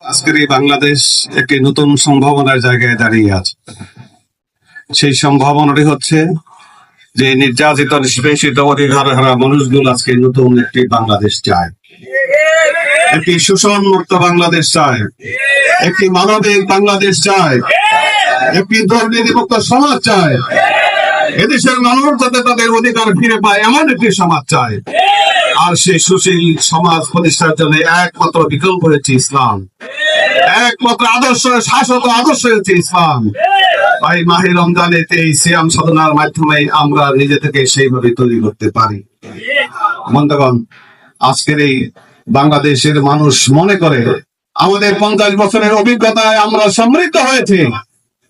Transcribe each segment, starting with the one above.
আজকের এই বাংলাদেশ একটি নতুন সম্ভাবনার জায়গায় দাঁড়িয়ে আছে। সেই সম্ভাবনাটি হচ্ছে যে নির্যাতিত, নিষ্পেষিত অধিকার হারা মানুষগুলো আজকে নতুন একটি বাংলাদেশ চায়। একটি শোষণ মুক্ত বাংলাদেশ চায়। একটি মানবিক বাংলাদেশ চায়। একটি দুর্নীতিমুক্ত সমাজ চায়। এদেশের মানুষ যাতে তাদের অধিকার ফিরে পায়, এমন একটি সমাজ চায়। আর সেই সুশীল সমাজ প্রতিষ্ঠার জন্য একমাত্র বিকল্প হচ্ছে ইসলাম। একমাত্র আদর্শ, শাশ্বত আদর্শ হচ্ছে ইসলাম। তাই মাহে রমজানের এই সিয়াম সাধনার মাধ্যমে আমরা নিজে থেকে সেইভাবে তৈরি করতে পারি। বন্ধুগণ, আজকের এই বাংলাদেশের মানুষ মনে করে, আমাদের পঞ্চাশ বছরের অভিজ্ঞতায় আমরা সমৃদ্ধ হয়েছে।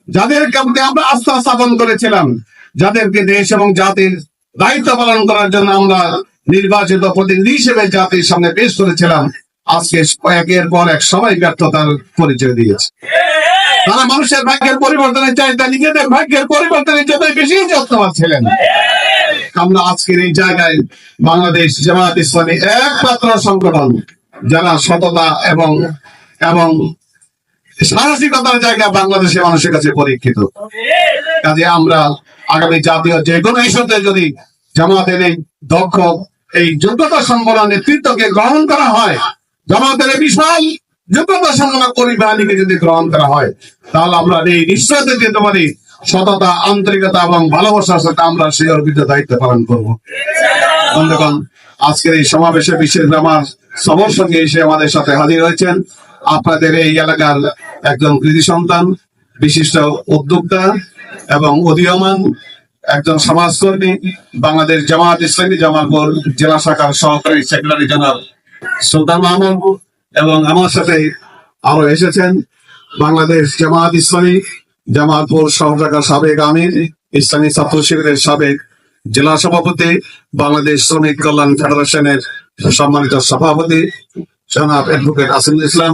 যাদের যাদেরকে আমরা আস্থা স্থাপন করেছিলাম, যাদেরকে দেশ এবং জাতির দায়িত্ব পালন করার জন্য আমরা নির্বাচিত প্রতিনিধি হিসেবে জাতির সামনে পেশ করেছিলাম। আজকে একের পর এক সবাই ব্যর্থতার পরিচয় দিয়েছে। তারা মানুষের ভাগ্যের পরিবর্তনের চাইতে নিজেদের ভাগ্যের পরিবর্তনের জন্য বেশি যত্নবান ছিলেন। আমরা আজকের এই জায়গায় বাংলাদেশ জামাত ইসলামী একমাত্র সংগঠন, যারা সততা এবং এবং সাহসিকতার জায়গা বাংলাদেশের মানুষের কাছে পরীক্ষিত। কাজে আমরা আগামী জাতীয় যে কোনো ইস্যুতে যদি জামাতের এই দক্ষ এই যোগ্যতা সম্পন্ন নেতৃত্বকে গ্রহণ করা হয়। জামাতের বিশাল যোগ্যতা সম্পন্ন পরিবাহীকে যদি গ্রহণ করা হয়, তাহলে আমরা এই নিশ্চয়তা দিতে পারি সততা, আন্তরিকতা এবং ভালোবাসার সাথে আমরা সেই অর্পিত দায়িত্ব পালন করব। বন্ধুগণ, আজকের এই সমাবেশে বিশেষ আমার সবর সঙ্গে এসে আমাদের সাথে হাজির হয়েছেন আপনাদের এই এলাকার একজন কৃতি সন্তান, বিশিষ্ট উদ্যোক্তা এবং উদীয়মান একজন সমাজকর্মী, বাংলাদেশ জামাত ইসলামী জামালপুর জেলা শাখার সহকারী সেক্রেটারি জেনারেল সুলতান মাহমুদ এবং আমার সাথে আরও এসেছেন বাংলাদেশ জামাত ইসলামী জামালপুর সহশাখার সাবেক আমির, ইসলামী ছাত্র শিবিরের সাবেক জেলা সভাপতি, বাংলাদেশ শ্রমিক কল্যাণ ফেডারেশনের সম্মানিত সভাপতি জনাব অ্যাডভোকেট আসিমুল ইসলাম।